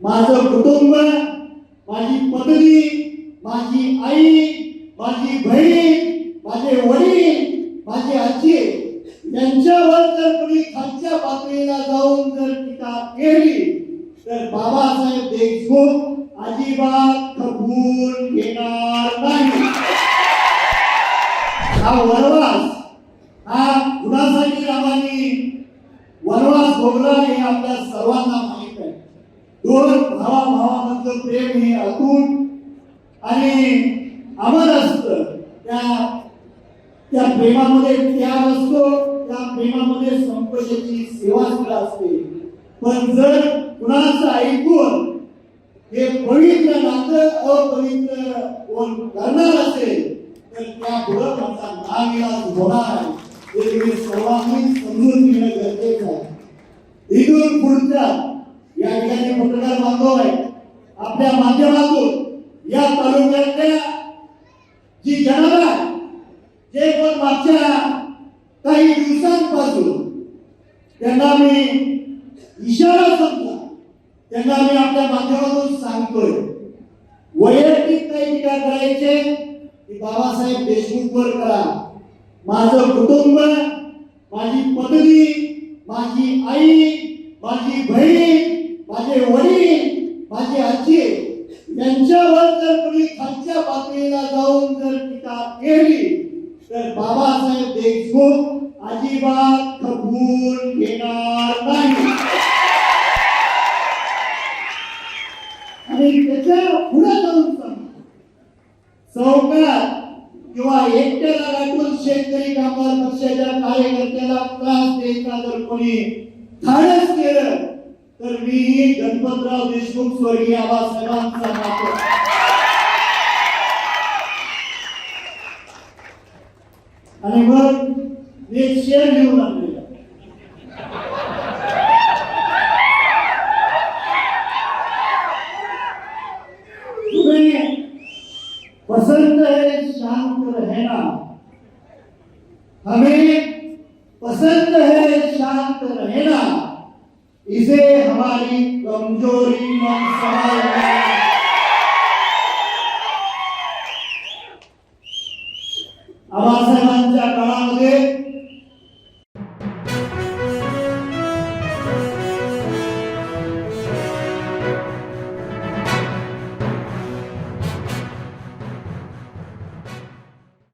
माझं कुटुंब माझी पत्नी माझी आई माझी बहीण माझे वडील माझी आजी यांच्यावर जर कोणी खालच्या पातळीला जाऊन जर टीका केली तर बाबासाहेब देशमुख अजिबात खपवून घेणार नाही. हा वनवास हा कुणासाठी रामानी वनवास भोगला हे आपल्या सर्वांना दोन भावा भावामधलं प्रेम हे अतूट आणि अमर असतं. त्या त्या प्रेमामध्ये त्याग असतो त्या प्रेमामध्ये संपदेची सेवा सुद्धा असते. पण जर कुणाचं ऐकून हे पवित्र नातं अपवित्र कोण करणार असेल तर त्या पुढं माझा नाविलाज होणार हे सर्वांनी समजून घेणं गरजेचं आहे. इथून पुढच्या ठिकाणी मतदार बांधव आहे आपल्या माध्यमातून या तालुक्यातल्या जी जनता जे पण मागच्या काही दिवसांपासून त्यांना मी इशारा समजा त्यांना मी आपल्या माध्यमातून सांगतोय. वैयक्तिक काही टीका करायचे की बाबासाहेब देशमुखवर करा. माझं कुटुंब माझी पत्नी माझी आई माझी बहीण माझे वडील माझी आजी यांच्यावर जर कोणी खालच्या पातळीला जाऊन जर टीका केली तर बाबासाहेब देशमुख अजिबात खपवून घेणार नाही. आणि त्याच्या पुढे जाऊन सांगतो. चौकात किंवा एकट्याला गाठून शेतकरी कामगार पक्षाच्या कार्यकर्त्याला त्रास द्यायचा जर कोणी धाडस केलं तर मी गणपतराव देशमुख, स्वर्गीय आबासाहेबांचा नातो आणि मग मी शेअर घेऊन आणलेला पसंद है। शांत रहना हमें पसंद है, शांत रहना इसे हमारी कमज़ोरी मत समझना। आवाज़ कड़ा